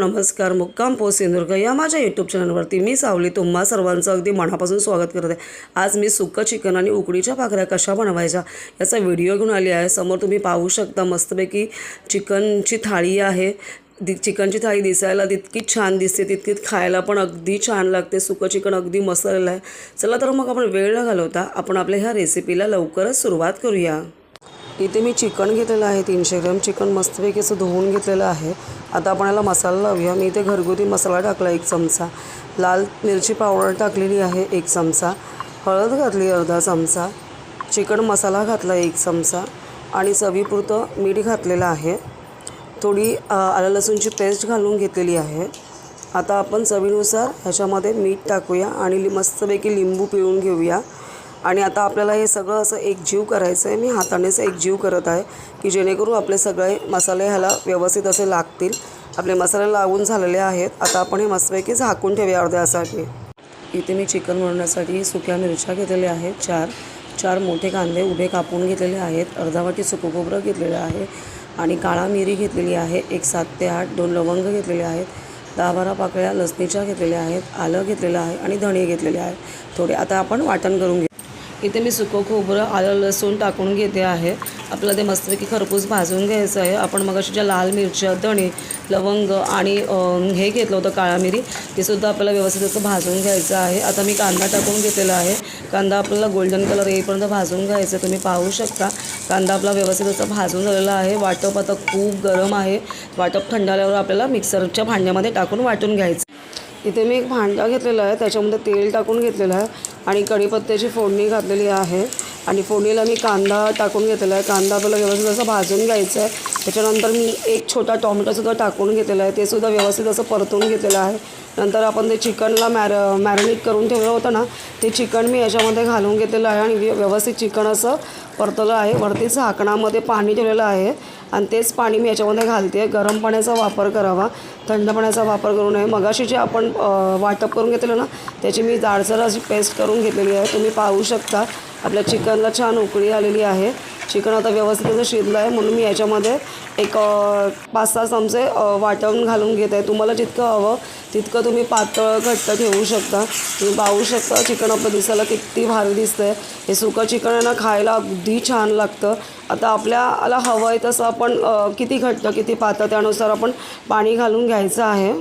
नमस्कार मुक्काम पोस्ट सिंधुदुर्ग या माझ्या यूट्यूब चॅनलवरती मी सावली तुम्हा सर्वांचं अगदी मनापासून स्वागत करत. आहे आज मी सुक्कं चिकन आणि उकडीच्या भाकऱ्या कशा बनवायच्या याचा व्हिडिओ घेऊन आली आहे. समोर तुम्ही पाहू शकता मस्तपैकी चिकनची थाळी आहे. दि चिकनची थाळी दिसायला तितकी छान दिसते तितकीच खायला पण अगदी छान लागते. सुकं चिकन अगदी मसालेलं आहे. चला तर मग आपण वेळ न घालवता आपण आपल्या ह्या रेसिपीला लवकरच सुरुवात करूया. इथे मी चिकन घेतलेलं आहे तीनशे ग्रॅम चिकन मस्तपैकी असं धुवून घेतलेलं आहे. आता आपण याला मसाला लावूया. मी इथे घरगुती मसाला टाकला एक चमचा. लाल मिरची पावडर टाकलेली आहे एक चमचा. हळद घातली अर्धा चमचा. चिकन मसाला घातला एक चमचा. आणि चवीपुरतं मीठ घातलेलं आहे. थोडी आलं लसूणची पेस्ट घालून घेतलेली आहे. आता आपण चवीनुसार ह्याच्यामध्ये मीठ टाकूया आणि मस्तपैकी लिंबू पिळून घेऊया. आणि आता आपल्याला हे सगळं असं एकजीव करायचं आहे. मी हातानेच एकजीव करत आहे की जेणेकरून आपले सगळे मसाले ह्याला व्यवस्थित असे लागतील. आपले मसाले लागून झालेले आहेत. आता आपण हे मस्तपैकी झाकून ठेवूया अर्ध्यासाठी. इथे मी चिकन बनवण्यासाठी सुक्या मिरच्या घेतलेल्या आहेत. चार चार मोठे कांदे उभे कापून घेतलेले आहेत. अर्धा वाटी सुकं खोबरं घेतलेलं आहे आणि काळा मिरी घेतलेली आहे. एक सात ते आठ दोन लवंग घेतलेले आहेत. दहा बारा पाकळ्या लसणीच्या घेतलेल्या आहेत. आलं घेतलेलं आहे आणि धणे घेतलेले आहे थोडे आता आपण वाटण करून घेऊ. इथे मी सुकं खोबरं आलं लसूण टाकून घेते आहे. आपल्याला ते मस्तपैकी खरपूस भाजून घ्यायचं आहे. आपण मग ज्या लाल मिरच्या धणे लवंग आणि हे घेतलं होतं काळा मिरी ते सुद्धा आपल्याला व्यवस्थित असं भाजून घ्यायचं आहे. आता मी कांदा टाकून घेतलेला आहे. कांदा आपल्याला गोल्डन कलर येईपर्यंत भाजून घ्यायचं आहे. तुम्ही पाहू शकता. कांदा आपला व्यवस्थित असं भाजून झालेला आहे. वाटप आता खूप गरम आहे. वाटप थंड आल्यावर आपल्याला मिक्सरच्या भांड्यामध्ये टाकून वाटून घ्यायचं इथे मी एक भांडा घेतलेला आहे. त्याच्यामध्ये तेल टाकून घेतलेलं आहे. आणि कढीपत्त्याची फोडणी घातलेली आहे. आणि फोडणीला मी कांदा टाकून घेतलेला आहे. कांदा आपल्याला व्यवस्थित असं भाजून घ्यायचं आहे. त्याच्यानंतर मी एक छोटा टॉमॅटोसुद्धा टाकून घेतलेला आहे. ते सुद्धा व्यवस्थित असं परतून घेतलेलं आहे. नंतर आपण ते चिकनला मॅर मॅरिनेट करून ठेवलं होतं ना ते चिकन मी याच्यामध्ये घालून घेतलेलं आहे आणि व्य- व्यवस्थित चिकन असं परतलं आहे. वरती झाकणामध्ये पाणी ठेवलेलं आहे आणि तेच पाणी मी याच्यामध्ये घालते. गरम पाण्याचा वापर करावा. थंड पाण्याचा वापर करू नये. मगाशी जे आपण वाटप करून घेतलं ना त्याची मी जाडसर अशी पेस्ट करून घेतलेली आहे. तुम्ही पाहू शकता. आपल्या चिकनला छान उकळी आलेली आहे. चिकन आता व्यवस्थित असं शिजलं आहे म्हणून मी याच्यामध्ये एक पाच सहा चमचे अ, वाटण घालून घेत आहे. तुम्हाला जितकं हवं तितकं तुम्ही पातळ घट्ट ठेवू शकता. तुम्ही पाहू शकता चिकन आपलं दिसायला किती भारी दिसतं आहे हे सुकं चिकन आहे ना खायला अगदी छान लागतं. आता आपल्याला हवं आहे तसं आपण किती घट्ट किती पातळ त्यानुसार आपण पाणी घालून घ्यायचं आहे.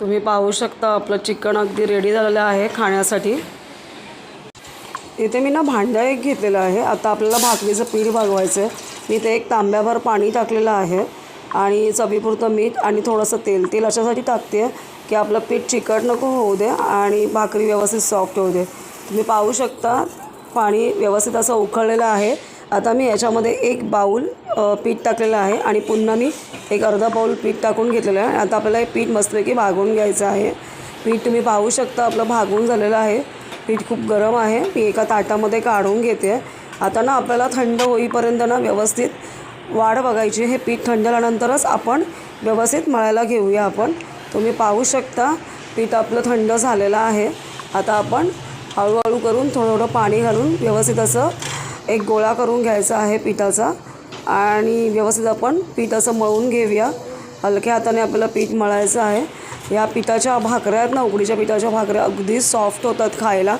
तुम्ही पाहू शकता आपलं चिकन अगदी रेडी झालेलं आहे खाण्यासाठी. इथे मी ना भांडं एक घेतलेलं आहे. आता आपल्याला भाकरीचं पीठ भागवायचं आहे मी ते एक तांब्याभर पाणी टाकलेलं आहे आणि चवीपुरतं मीठ आणि थोडंसं तेल. तेल अशासाठी टाकते की आपलं पीठ चिकट नको होऊ दे आणि भाकरी व्यवस्थित सॉफ्ट होऊ दे. तुम्ही पाहू शकता पाणी व्यवस्थित असं उकळलेलं आहे. आता मी याच्यामध्ये एक बाऊल पीठ टाकलेलं आहे आणि पुन्हा मी एक अर्धा बाऊल पीठ टाकून घेतलेलं आहे. आता आपल्याला हे पीठ मस्तपैकी भागून घ्यायचं आहे. पीठ तुम्ही पाहू शकता आपलं भागून झालेलं आहे. पीठ खूप गरम आहे. मी एका ताटामध्ये काढून घेते. आता ना आपल्याला थंड होईपर्यंत ना व्यवस्थित वाढ बघायची. हे पीठ थंड झाल्यानंतरच आपण व्यवस्थित मळायला घेऊया आपण. तुम्ही पाहू शकता पीठ आपलं थंड झालेलं आहे. आता आपण हळूहळू करून थोडं थोडं पाणी घालून व्यवस्थित असं एक गोळा करून घ्यायचा आहे पिठाचा. आणि व्यवस्थित आपण पीठ असं मळून घेऊया. हलक्या हाताने आपल्याला पीठ मळायचं आहे. या पिठाच्या भाकऱ्या आहेत ना उकडीच्या पिठाच्या भाकऱ्या अगदी सॉफ्ट होतात खायला.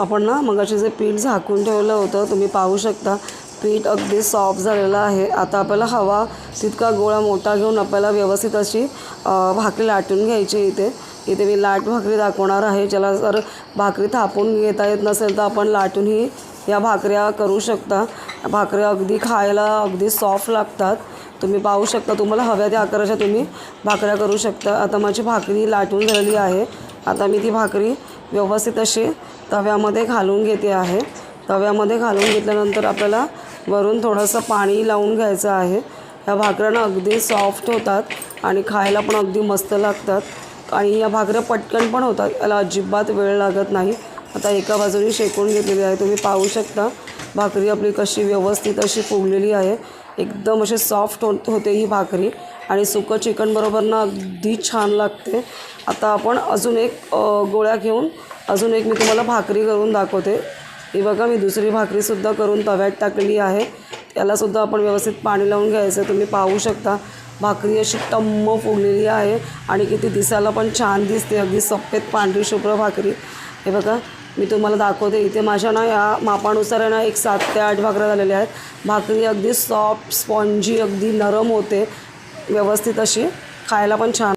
आपण ना मगाशी जे पीठ झाकून ठेवलं होतं तुम्ही पाहू शकता. पीठ अगदी सॉफ्ट झालेलं आहे. आता आपल्याला हवा तितका गोळा मोठा घेऊन आपल्याला व्यवस्थित अशी भाकरी लाटून घ्यायची इथे. इथे मी लाट भाकरी दाखवणार आहे. ज्याला जर भाकरी थापून घेता येत नसेल तर आपण लाटूनही या भाकऱ्या करू शकता. भाकऱ्या अगदी खायला अगदी सॉफ्ट लागतात. तुम्ही पाहू शकता तुम्हाला हव्या त्या आकाराच्या तुम्ही भाकऱ्या करू शकता. आता माझी भाकरी लाटून झालेली आहे. आता मी ती भाकरी व्यवस्थित अशी तव्यामध्ये घालून घेते आहे. तव्यामध्ये घालून घेतल्यानंतर आपल्याला वरून थोडंसं पाणी लावून घ्यायचं आहे. ह्या भाकऱ्या अगदी सॉफ्ट होतात आणि खायला पण अगदी मस्त लागतात. आणि या भाकऱ्या पटकन पण होतात. याला अजिबात वेळ लागत नाही. आता एका बाजूने शेकून घेतलेली आहे. तुम्ही पाहू शकता भाकरी आपली कशी व्यवस्थित अशी फुगलेली आहे. एकदम अशी सॉफ्ट हो होते ही भाकरी. आणि सुकं चिकनबरोबर ना अगदी छान लागते. आता आपण अजून एक गोळ्या घेऊन अजून एक मी तुम्हाला भाकरी करून दाखवते. ही बघा मी दुसरी भाकरीसुद्धा करून तव्यात टाकलेली आहे. त्यालासुद्धा आपण व्यवस्थित पाणी लावून घ्यायचं तुम्ही पाहू शकता भाकरी अशी टम्म फुगलेली आहे. आणि किती दिसायला पण छान दिसते. अगदी सफेद पांढरी शुभ्र भाकरी. हे बघा मी तुम्हाला दाखवते. इथे माझ्या ना या मापानुसार आहे ना एक सात ते आठ भाकऱ्या झालेल्या आहेत. भाकरी अगदी सॉफ्ट स्पॉन्जी अगदी नरम होते. व्यवस्थित अशी. खायला पण छान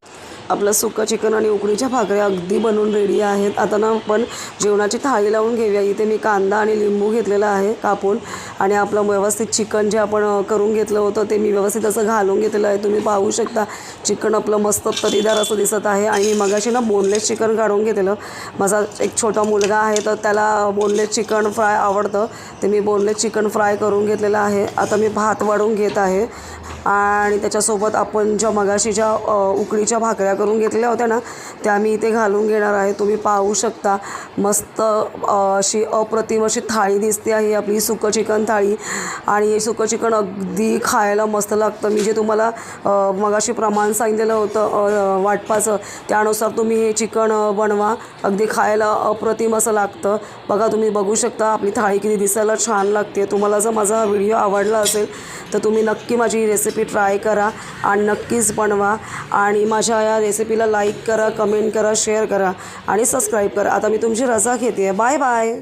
आपलं सुकं चिकन आणि उकडीच्या भाकऱ्या अगदी बनवून रेडी आहेत. आता ना आपण जेवणाची थाळी लावून घेऊया. इथे मी कांदा आणि लिंबू घेतलेला आहे कापून. आणि आपलं व्यवस्थित चिकन जे आपण करून घेतलं होतं ते मी व्यवस्थित असं घालून घेतलेलं आहे. तुम्ही पाहू शकता चिकन आपलं मस्त तरीदार असं दिसत आहे. आणि मी मगाशी ना बोनलेस चिकन काढून घेतलेलं. माझा एक छोटा मुलगा आहे तर त्याला बोनलेस चिकन फ्राय आवडतं. ते मी बोनलेस चिकन फ्राय करून घेतलेलं आहे. आता मी भात वाढून घेत आहे. आणि त्याच्यासोबत आपण ज्या मगाशी ज्या उकडीच्या भाकऱ्या करून घेतल्या होत्या ना त्या मी इथे घालून घेणार आहे. तुम्ही पाहू शकता. मस्त अशी अप्रतिम अशी थाळी दिसते आहे आपली सुकं चिकन थाळी. आणि हे सुकं चिकन अगदी खायला मस्त लागतं. मी जे तुम्हाला मगाशी प्रमाण सांगितलेलं होतं वाटपाचं त्यानुसार तुम्ही हे चिकन बनवा. अगदी खायला अप्रतिम असं लागतं. बघा तुम्ही बघू शकता आपली थाळी किती दिसायला छान लागते. तुम्हाला जर माझा व्हिडिओ आवडला असेल तर तुम्ही नक्की माझी रेसिपी ट्राय करा आणि नक्कीच बनवा. आणि माझ्या या रेसिपीला लाईक करा कमेंट करा शेअर करा आणि सबस्क्राईब करा. आता मी तुमची रजा घेते. Bye bye